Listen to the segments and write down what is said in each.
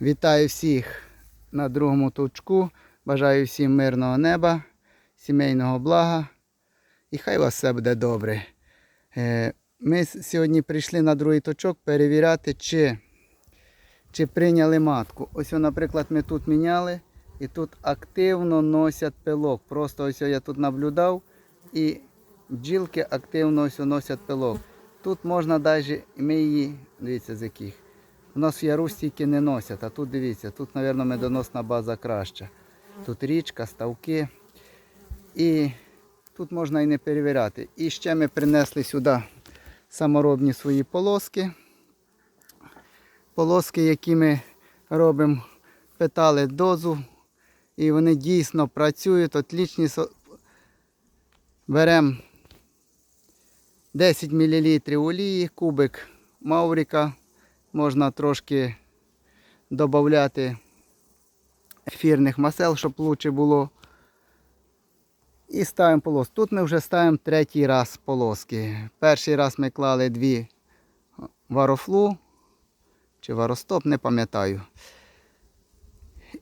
Вітаю всіх на другому точку. Бажаю всім мирного неба, сімейного блага. І хай у вас все буде добре. Е, Ми сьогодні прийшли на другий точок перевіряти, чи, чи прийняли матку. Ось, наприклад, ми тут міняли і тут активно носять пилок. Просто ось я тут наблюдав і бджілки активно ось носять пилок. Тут можна навіть, ми її, дивіться з яких. У нас в яру стільки не носять, а тут дивіться, тут, мабуть, медоносна база краща. Тут річка, ставки. І тут можна і не перевіряти. І ще ми принесли сюди саморобні свої полоски. Полоски, які ми робимо, питали дозу. І вони дійсно працюють, отлічні. Беремо 10 мл олії, кубик маврика. Можна трошки додати ефірних масел, щоб краще було. І ставимо полоски. Тут ми вже ставимо третій раз полоски. Перший раз ми клали дві варофлу чи варостоп, не пам'ятаю.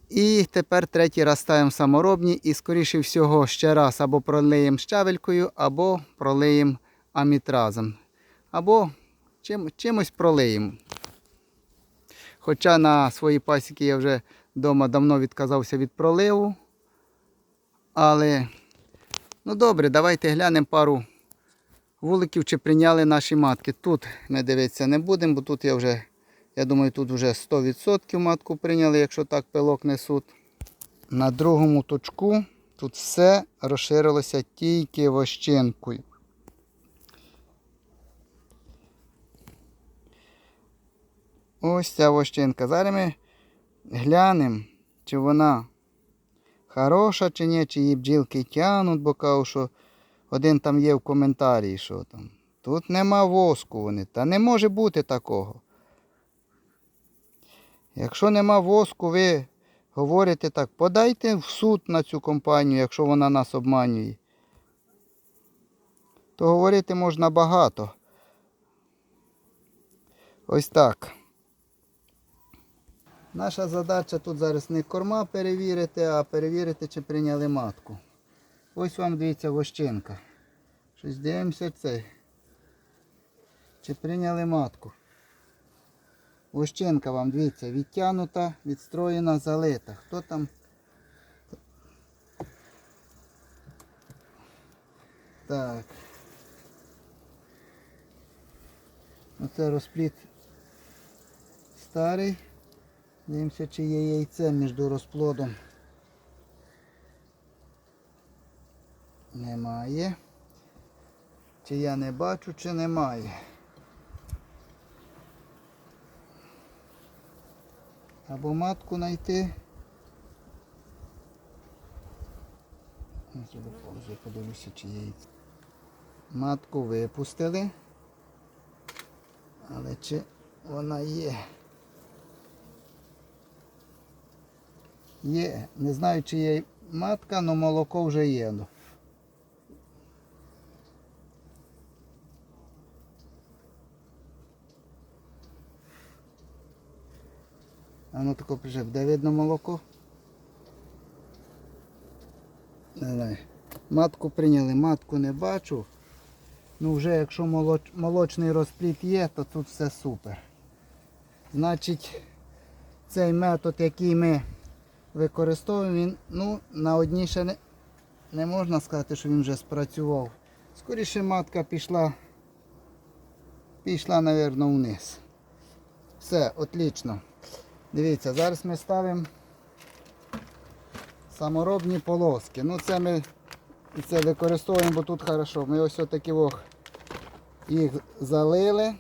І тепер третій раз ставимо саморобні і, скоріше всього, ще раз або пролиємо щавелькою, або пролиємо амітразом. Або чим, чимось пролиємо. Хоча на своїй пасіки я вже вдома давно відказався від проливу. Але, ну добре, давайте глянемо пару вуликів, чи прийняли наші матки. Тут ми дивитися не будемо, бо тут я вже, я думаю, тут вже 100% матку прийняли, якщо так пилок несуть. На другому точку тут все розширилося тільки вощинкою. Ось ця вощинка. Зараз ми глянемо, чи вона хороша чи ні, чи її бджілки тягнуть, бо кажу, що один там є в коментарі, що там. Тут нема воску вони. Та не може бути такого. Якщо нема воску, ви говорите так, подайте в суд на цю компанію, якщо вона нас обманює. То говорити можна багато. Ось так. Наша задача тут зараз не корма перевірити, а перевірити, чи прийняли матку. Ось вам дивіться вощинка. Щось дивимося це. Чи прийняли матку. Вощинка вам, дивіться, відтянута, відстроєна, залита. Хто там? Так. Оце розпліт старий. Дивимося, чи є яйце між розплодом. Немає. Чи я не бачу, чи немає. Або матку знайти. Паузу, подивлюся, чи яйце. Матку випустили. Але чи вона є? Є, не знаю, чи є матка, але молоко вже є. А ну тако вже, де видно молоко? Не знаю. Матку прийняли, матку не бачу. Ну вже якщо молоч- молочний розпліт є, то тут все супер. Значить, цей метод, який ми використовуємо, він ну, на одній ще не, не можна сказати, що він вже спрацював. Скоріше матка пішла, пішла, мабуть, вниз. Все, отлично. Дивіться, зараз ми ставимо саморобні полоски. Ну це ми це використовуємо, бо тут хорошо. Ми ось отакі ох, їх залили.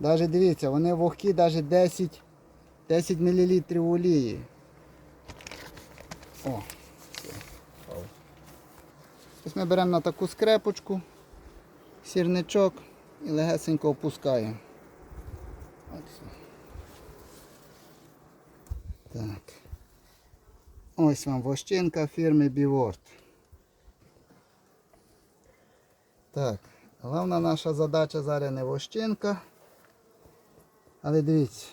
Даже дивіться, вони вогкі навіть 10 10 мл олії. О, Ось ми беремо на таку скрепочку, сірничок і легесенько опускаємо. Все. Так. Ось вам вощинка фірми Біворт. Так, головна наша задача зараз не вощинка, Але дивіться,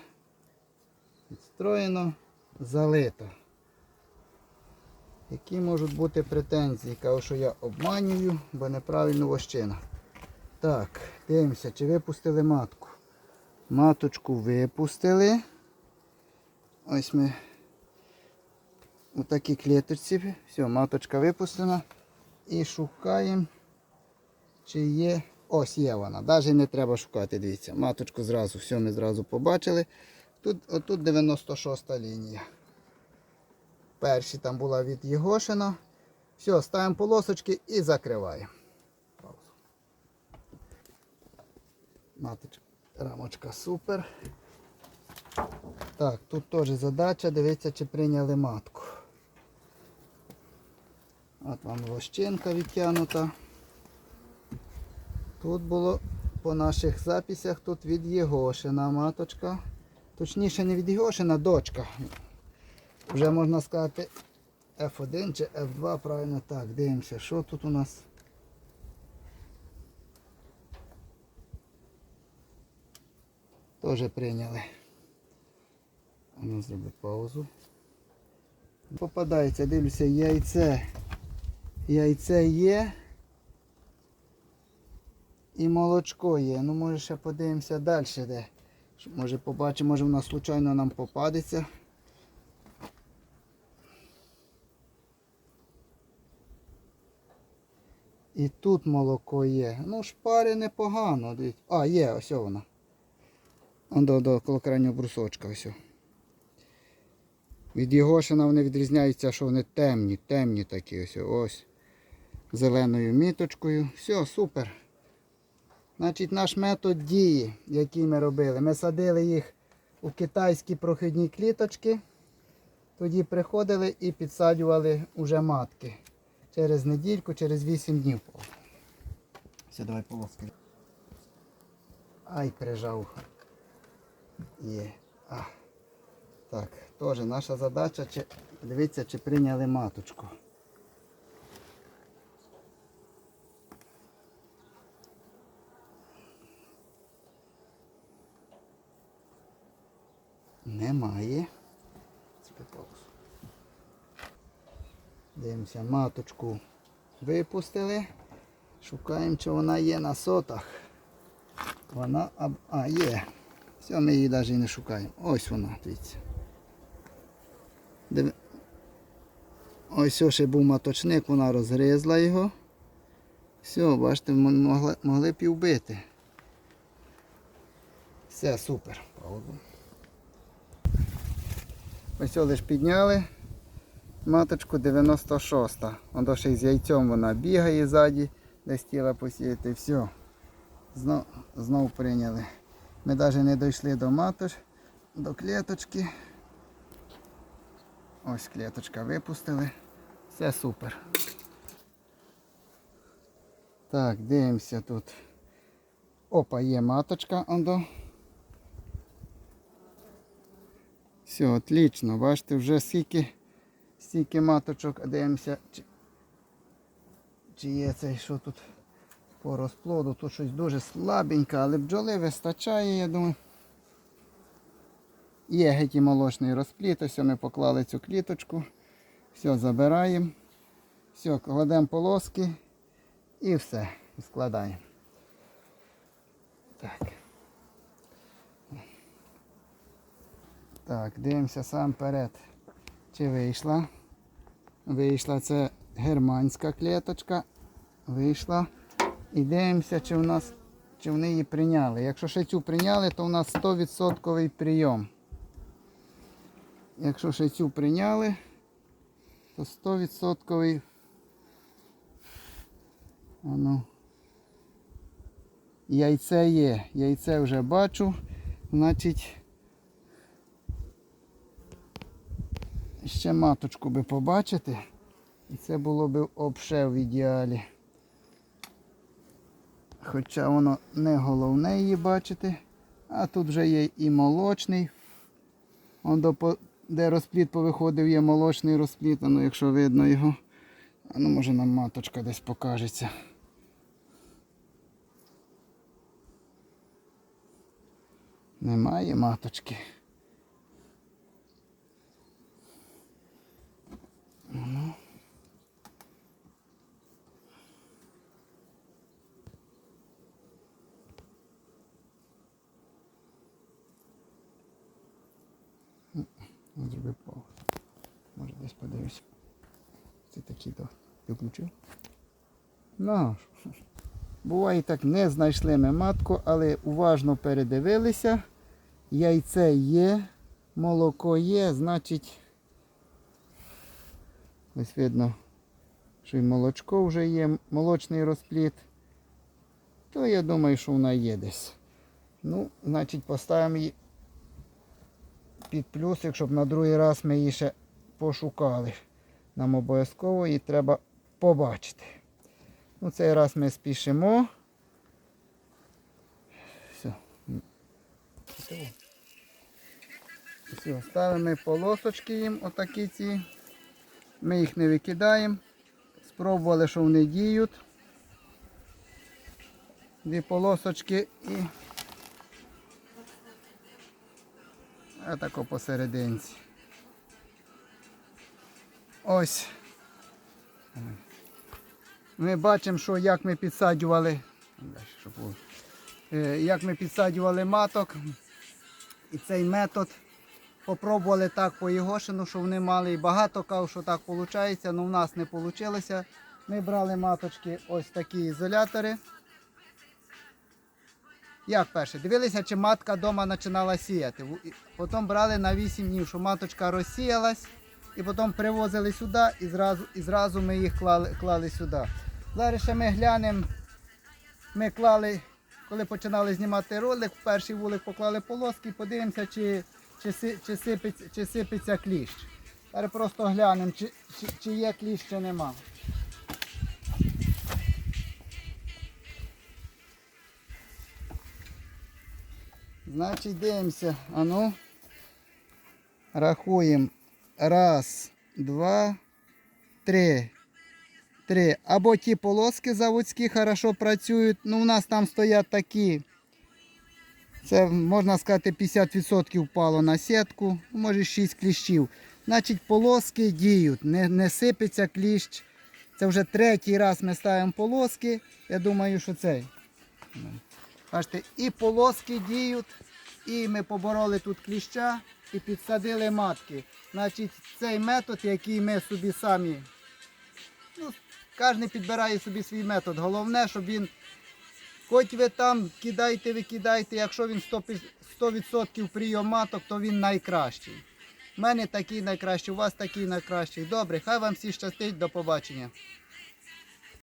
відстроєно, залито. Які можуть бути претензії? Кажу, що я обманюю, бо неправильно вощина. Так, дивимося, чи випустили матку. Маточку випустили. Ось ми у такій клеточці. Все, маточка випустена. І шукаємо, чи є. Ось є вона. Навіть не треба шукати, дивіться. Маточку зразу, все ми зразу побачили. Тут, отут 96 лінія. Перші там була від Єгошина. Все, ставимо полосочки і закриваємо. Паузу. Маточка, рамочка супер. Так, тут теж задача, дивіться, чи прийняли матку. От вам лощинка відтягнута. Тут було по наших записях тут від Єгошина маточка. Точніше не від Єгошина, дочка. Вже можна сказати F1 чи F2, правильно так, дивимося, що тут у нас. Теж прийняли. А ну зроби паузу. Попадається, дивлюся, яйце. Яйце є. І молочко є. Ну може ще подивимося далі де. Може побачимо, може вона случайно нам попадеться. І тут молоко є. Ну, шпари непогано. А, є, ось вона. Он до, до коло крайнього брусочка ось. Від Єгошина вони відрізняються, що вони темні, темні такі ось. Ось. Зеленою міточкою. Все, супер. Значить, наш метод дії, який ми робили. Ми садили їх у китайські прохідні кліточки. Тоді приходили і підсаджували уже матки. Через недільку, через 8 днів. Все, давай полоски. Ай, прижав. Є. А. Так, теж наша задача чи, дивіться, чи прийняли маточку. Немає. Дивимося, маточку випустили. Шукаємо, чи вона є на сотах. Вона. А, є. Все, ми її навіть не шукаємо. Ось вона, дивіться. Див... Ось ще був маточник, вона розгризла його. Все, бачите, могли, могли б і вбити. Все, супер. Ось лиш підняли. Маточку 96. Воно ще й з яйцем вона бігає ззаді, десь тіла посіяти. Все. Знов, знов прийняли. Ми навіть не дійшли до матош, до клеточки. Ось клеточка випустили. Все супер. Так, дивимося тут. Опа, є маточка. Ондо. Все, отлично. Бачите, вже скільки, стільки маточок. Дивимося, чи, чи є цей, що тут по розплоду. Тут щось дуже слабеньке, але бджоли вистачає, я думаю. Є геть і молочний розпліт. Ось ми поклали цю кліточку. Все, забираємо. Все, кладемо полоски і все. Складаємо. Так. Так, дивимося сам перед. Чи вийшла? Вийшла це германська клеточка. Вийшла. І дивимося, чи в нас чи вони її прийняли. Якщо ще цю прийняли, то у нас 100% прийом. Якщо ще цю прийняли, то 100% Ану. Яйце є. Яйце вже бачу. Значить. Ще маточку би побачити. І це було б обше в ідеалі. Хоча воно не головне її бачити. А тут вже є і молочний. Он до, де розпліт повиходив, є молочний розпліт, ну якщо видно його. А ну може нам маточка десь покажеться. Немає маточки. Ну. Зробив паузу. Може десь подивлюся. Це такі то. Ти? Ну, буває так, не знайшли ми матку, але уважно передивилися. Яйце є, молоко є, значить, ось видно, що і молочко вже є, молочний розпліт. То я думаю, що вона є десь. Ну, значить, поставимо її під плюсик, щоб на другий раз ми її ще пошукали. Нам обов'язково її треба побачити. Ну, цей раз ми спішимо. Все. Все, ставимо полосочки їм, отакі ці. Ми їх не викидаємо. Спробували, що вони діють. Дві полосочки і отако посерединці. Ось. Ми бачимо, що як ми підсаджували. Е, Як ми підсаджували маток. І цей метод попробували так по Єгошину, що вони мали і багато кав, що так виходить, але в нас не вийшло. Ми брали маточки ось такі ізолятори. Як перше? Дивилися, чи матка вдома починала сіяти. Потім брали на 8 днів, що маточка розсіялась, і потім привозили сюди і зразу, і зразу ми їх клали, клали сюди. Зараз ще ми глянемо. Ми клали, коли починали знімати ролик, в перший вулик поклали полоски, подивимося, чи, чи, си- чи, сипеться, чи сипеться кліщ. Зараз просто глянемо, чи, чи, чи є кліщ, чи нема. Значить, дивимося. А ну. Рахуємо. Раз, два, три. Три. Або ті полоски заводські хорошо працюють. Ну, у нас там стоять такі. Це, можна сказати, 50% впало на сітку, може 6 кліщів. Значить, полоски діють, не, не сипеться кліщ. Це вже третій раз ми ставимо полоски. Я думаю, що цей. Бачите, і полоски діють, і ми побороли тут кліща і підсадили матки. Значить, цей метод, який ми собі самі, ну, кожен підбирає собі свій метод. Головне, щоб він, хоч ви там кидайте, викидайте, якщо він 100%, 100% маток, то він найкращий. У мене такий найкращий, у вас такий найкращий. Добре, хай вам всі щастить, до побачення.